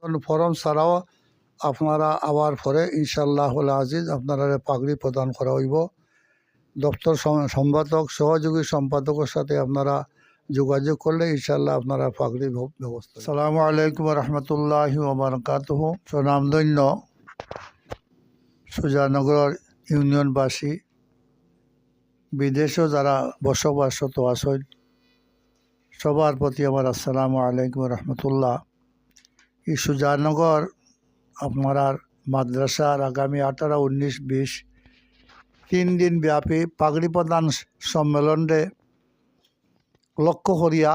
Form ছাড়াও আপনারা আবার পরে ইনশাল্লাহ আজিজ আপনারা পাগড়ি প্রদান করা হইব। দপ্তর সম- সম্পাদক, সহযোগী সম্পাদকের সাথে আপনারা যোগাযোগ করলে ইনশাল্লাহ আপনারা পাগড়ি ব্যবস্থা সালামু আলাইকুম রহমতুল্লাহ ওবরকাতহ। সুনামধন্য সুজানগর ইউনিয়নবাসী, বিদেশেও যারা বসবাসত আছেন, সবার প্রতি আমার আসসালামু আলাইকুম রহমতুল্লাহ এই সুজানগর আপনার মাদ্রাসার আগামী আঠারো, উনিশ, বিশ, তিন দিন ব্যাপী পাগড়ি প্রদান সম্মেলনে লক্ষ্য করিয়া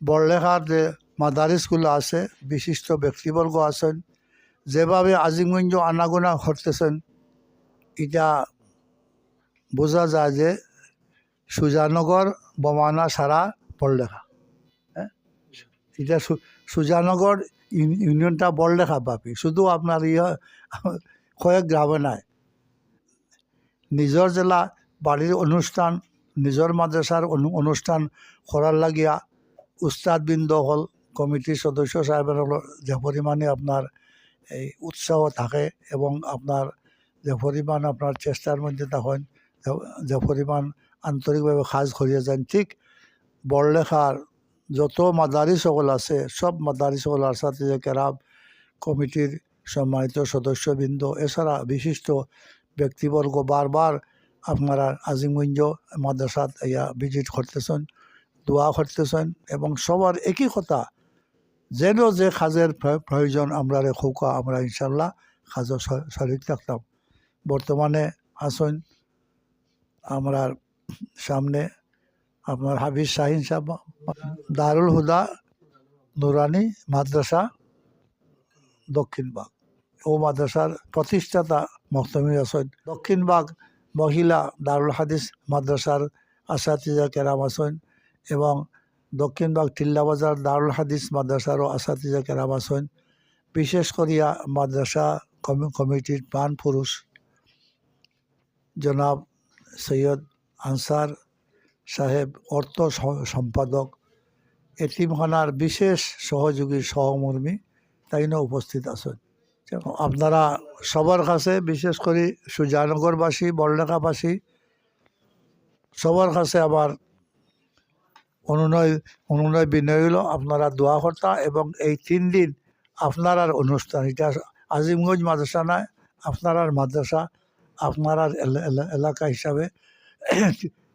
বড়লেখার যে মাদারিসগুলো আছে, বিশিষ্ট ব্যক্তিবর্গ আছেন, যেভাবে আজিমগঞ্জ আনাগোনা ঘটতেছেন, এটা বোঝা যায় যে সুজানগর বমানা সারা বড়লেখা। হ্যাঁ? এটা সুজানগর ইউ- ইউনিয়নটা বড়লেখা ব্যাপী শুধু আপনার ইয়ে কয়েক গ্রামে নাই। নিজের জেলা বাড়ির অনুষ্ঠান, নিজের মাদ্রাসার অনু- অনুষ্ঠান করার লাগিয়া উস্তাদবৃন্দ হল, কমিটির সদস্য সাহেবের যে পরিমাণে আপনার এই উৎসাহ থাকে এবং আপনার যে পরিমাণ আপনার চেষ্টার মধ্যে তখন যে- পরিমাণ আন্তরিকভাবে কাজ করিয়া যান, ঠিক বড়লেখার যত মাদারি সকল আছে, সব মাদারি সকলের সাথে যে কেরাব কমিটির সম্মানিত সদস্যবৃন্দ, এছাড়া বিশিষ্ট ব্যক্তিবর্গ বারবার আপনারা আজিমগঞ্জ মাদ্রাসাত ইয়া ভিজিট করতেছেন, দোয়া করতেছেন এবং সবার একই কথা, যেন যে কাজের প্রয়োজন আমরা রেখৌকা আমরা ইনশাল্লাহ কাজও শ- শরিক থাকতাম। বর্তমানে আসুন আমরা সামনে আপনার হাফিজ শাহিন সাহেব, দারুল হুদা, নুরানি মাদ্রাসা দক্ষিণবাগ ও মাদ্রাসার প্রতিষ্ঠাতা মহতমির আছেন দক্ষিণবাগ মহিলা দারুল হাদিস মাদ্রাসার আসাতিজা কেরাম আছেন এবং দক্ষিণবাগ টিল্লাবাজার দারুল হাদিস মাদ্রাসারও আসাতিজা কেরাম আছেন বিশেষ করিয়া মাদ্রাসা কমি- কমিটির প্রাণ পুরুষ। জনাব সৈয়দ আনসার সাহেব, অর্থ সম্পাদক, এতিমখানার বিশেষ সহযোগী সহমর্মী তাইনও উপস্থিত আছেন? আপনারা সবার কাছে, বিশেষ করে সুজানগরবাসী বড়লেখাবাসী সবার কাছে আমার অনুনয় অনুনয় বিনয় হলো আপনারা দোয়া কর্তা এবং এই তিন দিন আপনার আর অনুষ্ঠান, এটা আজিমগঞ্জ মাদ্রাসা নয় আপনার আর মাদ্রাসা, আপনারার এলা- এলা- এলাকা হিসাবে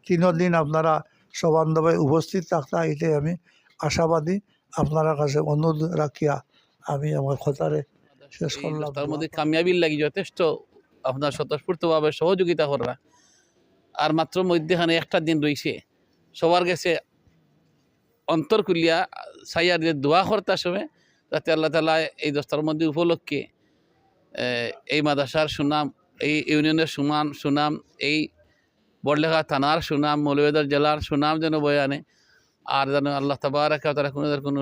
তিনও দিন আপনারা সবান্ধবে উপস্থিত থাকতা এটাই আমি আশাবাদী। আপনার কাছে অনুরোধ রাখিয়া আমি আমার কথারে শেষ করলাম। তার মধ্যে কামিয়াবির লাগি যথেষ্ট। আপনার স্বতঃস্ফূর্তভাবে সহযোগিতা করা। আর মাত্র মধ্যখানে একটা দিন রয়েছে সবার কাছে অন্তর খুলিয়া সাইয়ার যে দোয়া করতার সময় যাতে আল্লাহ তালা এই দশটার মধ্যে উপলক্ষে এই মাদ্রাসার সুনাম এই ইউনিয়নের সুনাম সুনাম এই বড়লেখা থানার সুনাম মৌলভেদার জেলার সুনাম যেন বয়ে আনে। আর যেন আল্লাহ তাবারাকা তারা কোনো কোনো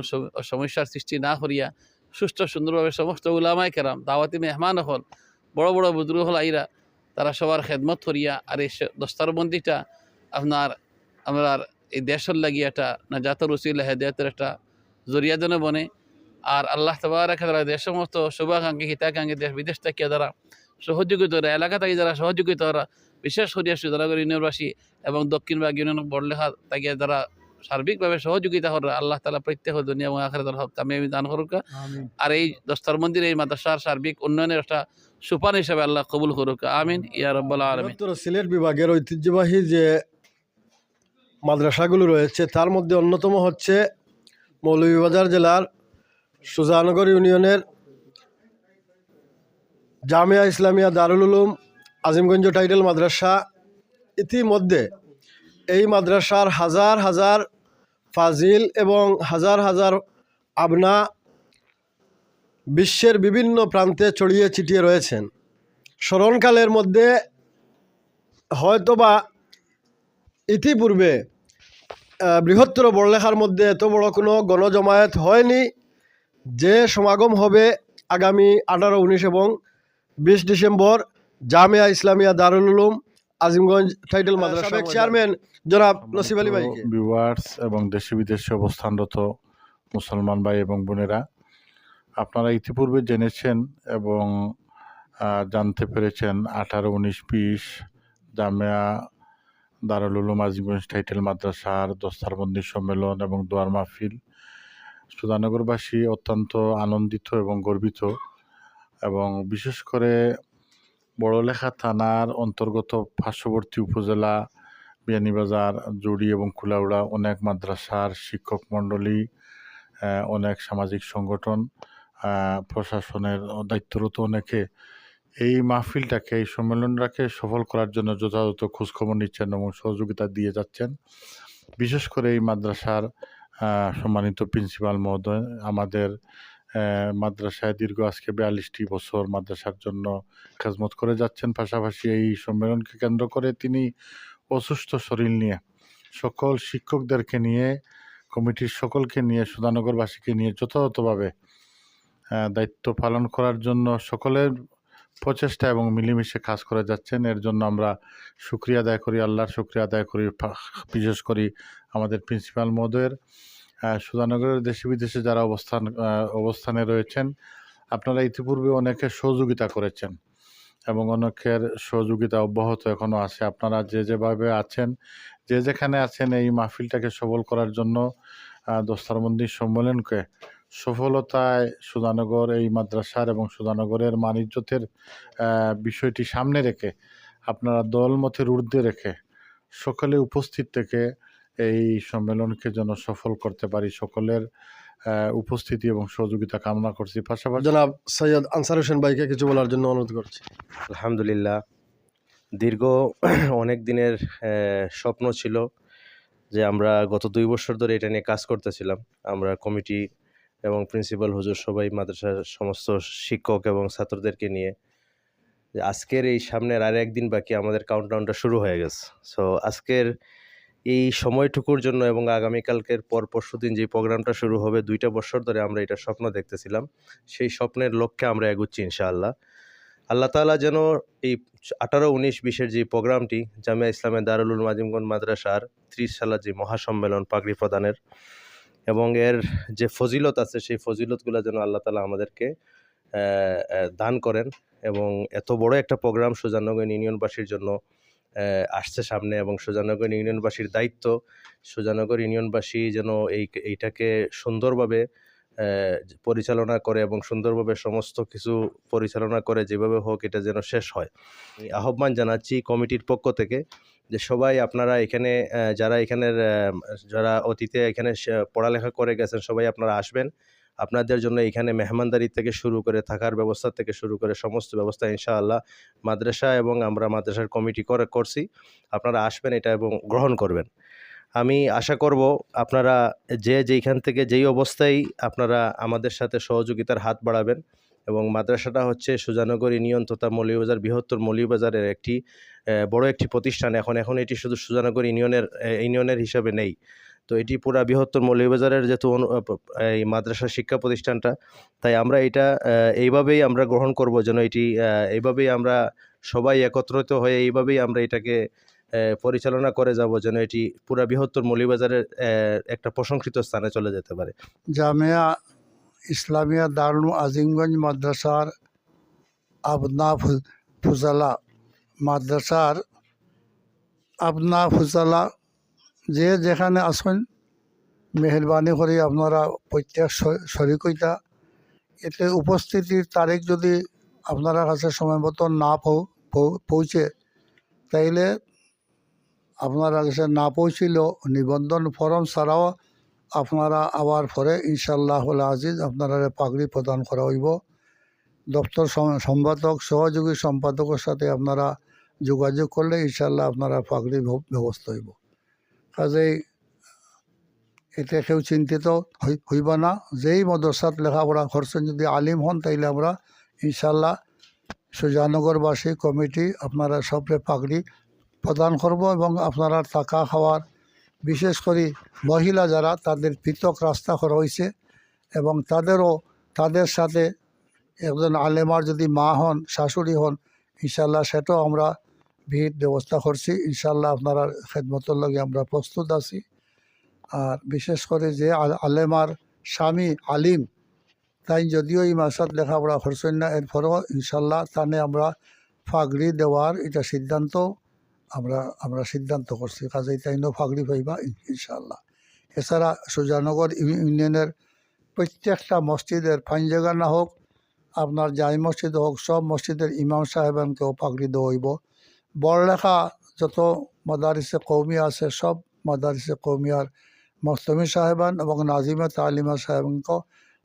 সমস্যার সৃষ্টি না করিয়া সুস্থ সুন্দরভাবে সমস্ত উলামায় কেরাম, দাওয়াতি মেহমান হল, বড় বড় বুজুর্গ হল আইরা, তারা সবার খেদমত করিয়া আর এই দস্তারবন্দিটা আপনার আমরা এই দেশের লাগি একটা না জাতর উসিল, হেদায়তের একটা জরিয়া যেন বনে। আর আল্লাহ তবার তারা দেশ সমস্ত শুভাকাঙ্ক্ষী, হিতাকাঙ্ক্ষী দেশ বিদেশ থেকে যারা সহযোগিতা এলাকা থেকে যারা সহযোগিতা বিশেষ করিয়া সুদানগর ইউনিয়নবাসী এবং দক্ষিণ দক্ষিণবাগ ইউনিয়ন বড়লেখা তাকে যারা সার্বিকভাবে সহযোগিতা করা আল্লাহ তালা প্রত্যেক দুনিয়া এবং আখেরাতের হক কামিয়াবি দান করুক। আর এই দস্তার মন্দির এই মাদ্রাসার সার্বিক উন্নয়নের একটা সুপান হিসাবে আল্লাহ কবুল করুক। আমিন ইয়া রব্বাল আলমিন। সিলেট বিভাগের ঐতিহ্যবাহী যে মাদ্রাসাগুলো রয়েছে তার মধ্যে অন্যতম হচ্ছে মৌলভীবাজার জেলার সুজানগর ইউনিয়নের জামিয়া ইসলামিয়া দারুল উলুম আজিমগঞ্জ টাইটেল মাদ্রাসা ইতিমধ্যে এই মাদ্রাসার হাজার হাজার ফাজিল এবং হাজার হাজার আবনা বিশ্বের বিভিন্ন প্রান্তে ছড়িয়ে ছিটিয়ে রয়েছেন। স্মরণকালের মধ্যে হয়তোবা ইতিপূর্বে বৃহত্তর বড়লেখার মধ্যে এত বড় কোনো গণজমায়েত হয়নি যে সমাগম হবে আগামী আঠারো, উনিশ এবং বিশ ডিসেম্বর। জামিয়া ইসলামিয়া দারুল উলুম আজিমগঞ্জ টাইটেল মাদ্রাসা সাবেক চেয়ারম্যান জনাব নসিব আলী ভাইকে। ভিউয়ার্স এবং দেশে বিদেশে অবস্থানরত মুসলমান ভাই এবং বোনেরা আপনারা ইতিপূর্বে জেনেছেন এবং জানতে পেরেছেন আঠারো উনিশ বিশ জামিয়া দারুল উলুম আজিমগঞ্জ টাইটেল মাদ্রাসার দস্তারবন্দি সম্মেলন এবং দোয়ার মাহফিল সুধানগরবাসী অত্যন্ত আনন্দিত এবং গর্বিত এবং বিশেষ করে বড়লেখা থানার অন্তর্গত পার্শ্ববর্তী উপজেলা, বিয়ানীবাজার, জুড়ি এবং কুলাউড়া অনেক মাদ্রাসার শিক্ষক মণ্ডলী অনেক সামাজিক সংগঠন প্রশাসনের দায়িত্বরত অনেকে এই মাহফিলটাকে, এই সম্মেলনটাকে সফল করার জন্য যথাযথ খোঁজখবর নিচ্ছেন এবং সহযোগিতা দিয়ে যাচ্ছেন। বিশেষ করে এই মাদ্রাসার সম্মানিত প্রিন্সিপাল মহোদয়, আমাদের মাদ্রাসায় দীর্ঘ আজকে বিয়াল্লিশটি বছর মাদ্রাসার জন্য খেজমত করে যাচ্ছেন। পাশাপাশি এই সম্মেলনকে কেন্দ্র করে তিনি অসুস্থ শরীর নিয়ে, সকল শিক্ষকদেরকে নিয়ে, কমিটির সকলকে নিয়ে, সুধানগরবাসীকে নিয়ে যথাযথভাবে দায়িত্ব পালন করার জন্য সকলের প্রচেষ্টা এবং মিলেমিশে কাজ করে যাচ্ছেন। এর জন্য আমরা শুক্রিয়া আদায় করি, আল্লাহর শুক্রিয়া আদায় করি। বিশেষ করি আমাদের প্রিন্সিপাল মহোদয়ের। সুধানগরের দেশে বিদেশে যারা অবস্থান অবস্থানে রয়েছেন, আপনারা ইতিপূর্বে অনেকে সহযোগিতা করেছেন এবং অনেকের সহযোগিতা অব্যাহত এখনও আছে। আপনারা যে যেভাবে আছেন, যে যেখানে আছেন এই মাহফিলটাকে সবল করার জন্য দস্তারবন্দি সম্মেলনকে সফলতায় সুধানগর এই মাদ্রাসার এবং সুধানগরের মানিজ্যতের বিষয়টি সামনে রেখে, আপনারা দলমতের ঊর্ধ্বে রেখে, সকলে উপস্থিত থেকে এই সম্মেলনকে যেন সফল করতে পারি সকলের উপস্থিতি এবং সহযোগিতা কামনা করছি। পাশাপাশি জনাব সৈয়দ আনসার হোসেন ভাইকে কিছু বলার জন্য অনুরোধ করছি। আলহামদুলিল্লাহ। দীর্ঘ অনেক দিনের স্বপ্ন ছিল যে আমরা গত দুই বছর ধরে এটা নিয়ে কাজ করতেছিলাম। আমরা কমিটি এবং প্রিন্সিপাল হুজুর সবাই মাদ্রাসার সমস্ত শিক্ষক এবং ছাত্রদেরকে নিয়ে যে আজকের এই সামনের আর একদিন বাকি আমাদের কাউন্টডাউনটা শুরু হয়ে গেছে। সো আজকের এই সময়টুকুর জন্য এবং আগামীকালকের পর পরশু দিন যে প্রোগ্রামটা শুরু হবে, দুইটা বছর ধরে আমরা এটা স্বপ্ন দেখতেছিলাম। সেই স্বপ্নের লক্ষ্যে আমরা এগুচ্ছি ইনশাআল্লাহ। আল্লাহ তাআলা যেন এই আঠারো, উনিশ, বিশের যে প্রোগ্রামটি, জামিয়া ইসলামের দারুল উলুম আজিমগঞ্জ মাদ্রাসার ত্রিশ সালার যে মহাসম্মেলন পাগড়ি প্রদানের এবং এর যে ফজিলত আছে, সেই ফজিলতগুলো যেন আল্লাহ তালা আমাদেরকে দান করেন এবং এত বড় একটা প্রোগ্রাম সুজানগর ইউনিয়নবাসীর জন্য আসছে সামনে এবং সুজানগর ইউনিয়নবাসীর দায়িত্ব। সুজানগর ইউনিয়নবাসী যেন এই, এইটাকে সুন্দরভাবে পরিচালনা করে এবং সুন্দরভাবে সমস্ত কিছু পরিচালনা করে যেভাবে হোক এটা যেন শেষ হয়। আহ্বান জানাচ্ছি কমিটির পক্ষ থেকে যে সবাই আপনারা এখানে যারা এখানের যারা অতীতে এখানে পড়ালেখা করে গেছেন সবাই আপনারা আসবেন। আপনাদের জন্য এখানে মেহমানদারি থেকে শুরু করে থাকার ব্যবস্থা থেকে শুরু করে সমস্ত ব্যবস্থা ইনশাআল্লাহ মাদ্রাসা এবং আমরা মাদ্রাসার কমিটি করে করছি। আপনারা আসবেন এটা এবং গ্রহণ করবেন। আমি আশা করব আপনারা যে যেইখান থেকে যেই অবস্থায় আপনারা আমাদের সাথে সহযোগিতার হাত বাড়াবেন এবং মাদ্রাসাটা হচ্ছে সুজানগর ইউনিয়ন তথা মৌলভীবাজার বৃহত্তর মৌলভীবাজারের একটি বড় একটি প্রতিষ্ঠান। এখন এখন এটি শুধু সুজানগর ইউনিয়নের ইউনিয়নের হিসাবে নেই। তো এটি পুরা বৃহত্তর মৌলভীবাজারের যেহেতু এই মাদ্রাসা শিক্ষা প্রতিষ্ঠানটা, তাই আমরা এটা এইভাবেই আমরা গ্রহণ করব যেন এটি এইভাবেই আমরা সবাই একত্রিত হয়ে এইভাবেই আমরা এটাকে পরিচালনা করে যাব যেন এটি পুরা বৃহত্তর মৌলভীবাজারের একটা প্রশংসিত স্থানে চলে যেতে পারে। জামিয়া ইসলামিয়া দারুল আজিমগঞ্জ মাদ্রাসার আবনা ফুজালা মাদ্রাসার আবনা ফুজালা যে যেখানে আসেন মেহরবানি করে আপনারা প্রত্যেক শরিকইতা, এতে উপস্থিতির তারিখ যদি আপনারা কাছে সময় মতো না পৌঁছে, তাইলে আপনারা কাছে না পৌঁছিল নিবন্ধন ফর্ম ছাড়াও আপনারা আবার পরে ইনশাল্লাহ আজিজ আপনারা পাগড়ি প্রদান করা হইব। দপ্তর সম্পাদক, সহযোগী সম্পাদকের সাথে আপনারা যোগাযোগ করলে ইনশাল্লাহ আপনারা পাগড়ি ব্যব- ব্যবস্থা হইব। কাজেই এতে কেউ চিন্তিত হই- হইবা না। যেই মদরসাত লেখাপড়া করছেন যদি আলিম হন, তাইলে আমরা ইনশাল্লাহ সুজানগরবাসী কমিটি আপনারা সবরে পাগড়ি প্রদান করব এবং আপনারা থাকা খাওয়ার, বিশেষ করে মহিলা যারা তাদের পৃথক রাস্তা করা হয়েছে এবং তাদেরও, তাদের সাথে একজন আলেমার যদি মা হন, শাশুড়ি হন ইনশাল্লাহ সেটাও আমরা ভিড় ব্যবস্থা করছি। ইনশাল্লাহ আপনারা খেদমতর লগে আমরা প্রস্তুত আছি। আর বিশেষ করে যে আল- আলেমার স্বামী আলিম, তাই যদিও এই মাসাত লেখাপড়া করছেন না, এরপরও ইনশাল্লাহ তানে আমরা ফাগড়ি দেওয়ার এটা সিদ্ধান্ত আমরা আমরা সিদ্ধান্ত করছি। কাজেই তাইনও ফাগড়ি পাইবা ইনশাল্লাহ এছাড়া সুজানগর ইউনিয়নের প্রত্যেকটা মসজিদের না হোক, আপনার জাই মসজিদ হোক, সব মসজিদের ইমাম সাহেবানকেও পাগড়ি দেওয়াইব বড়লেখা যত মাদারিসে কৌমি আছে, সব মাদারিসে কৌমিয়ার মস্তমি সাহেবান এবং নাজিমে তালিমা সাহেবকেও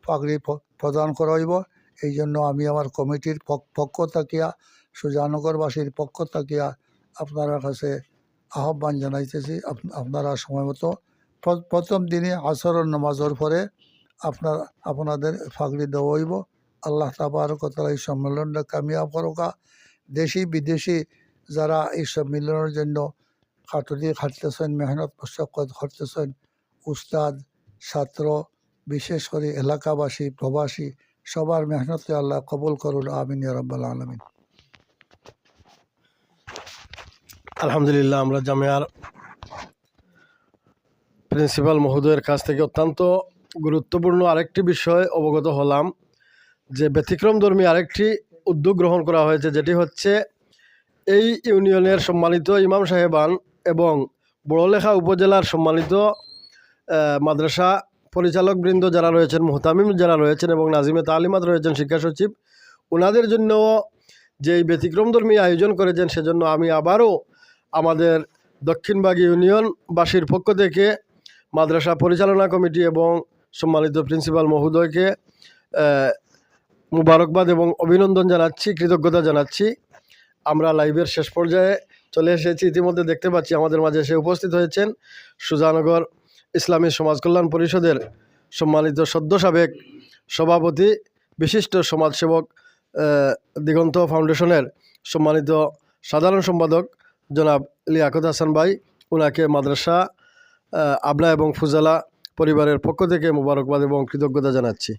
পাগড়ি প্রদান করাইব। এই জন্য আমি আমার কমিটির পক- পক্ষ থাকিয়া সুজানগরবাসীর পক্ষ থাকিয়া আপনার কাছে আহ্বান জানাইতেছি। আপ- আপনারা সময় মতো প্রথম দিনে আসরের নামাজের পরে আপনার, আপনাদের ফাগড়ি দেওয়াইব। আল্লাহ তাবারকতালা এই সম্মেলনটা কামিয়াব করোকা। দেশি বিদেশি যারা এই সম্মেলনের জন্য খাটুলি খাটতেছেন মেহনত মশক্কত করতেছেন, উস্তাদ, ছাত্র, বিশেষ করে এলাকাবাসী, প্রবাসী, সবার মেহনতকে আল্লাহ কবুল করুন, আমিন রাব্বাল আলমিন। আলহামদুলিল্লাহ, আমরা জামিয়ার প্রিন্সিপাল মহোদয়ের কাছ থেকে অত্যন্ত গুরুত্বপূর্ণ আরেকটি বিষয় অবগত হলাম, যে ব্যতিক্রম ধর্মী আরেকটি উদ্যোগ গ্রহণ করা হয়েছে, যেটি হচ্ছে এই ইউনিয়নের সম্মানিত ইমাম সাহেবান এবং বড়লেখা উপজেলার সম্মানিত মাদ্রাসা পরিচালকবৃন্দ যারা রয়েছেন, মোহতামিম যারা রয়েছেন এবং নাজিমে তালিমাত রয়েছেন শিক্ষা সচিব ওনাদের জন্য যে এই ব্যতিক্রমধর্মী আয়োজন করেছেন সেজন্য আমি আবারও আমাদের দক্ষিণবাগ ইউনিয়নবাসীর পক্ষ থেকে মাদ্রাসা পরিচালনা কমিটি এবং সম্মানিত প্রিন্সিপাল মহোদয়কে মুবারকবাদ এবং অভিনন্দন জানাচ্ছি, কৃতজ্ঞতা জানাচ্ছি। আমরা লাইভের শেষ পর্যায়ে চলে এসেছি। ইতিমধ্যে দেখতে পাচ্ছি আমাদের মাঝে এসে উপস্থিত হয়েছেন সুজানগর ইসলামী সমাজ কল্যাণ পরিষদের সম্মানিত সদ্য সাবেক সভাপতি, বিশিষ্ট সমাজসেবক দিগন্ত ফাউন্ডেশনের সম্মানিত সাধারণ সম্পাদক জনাব লিয়াকত হাসান ভাই ওনাকে মাদ্রাসা আবলা এবং ফুজালা পরিবারের পক্ষ থেকে মোবারকবাদ এবং কৃতজ্ঞতা জানাচ্ছি।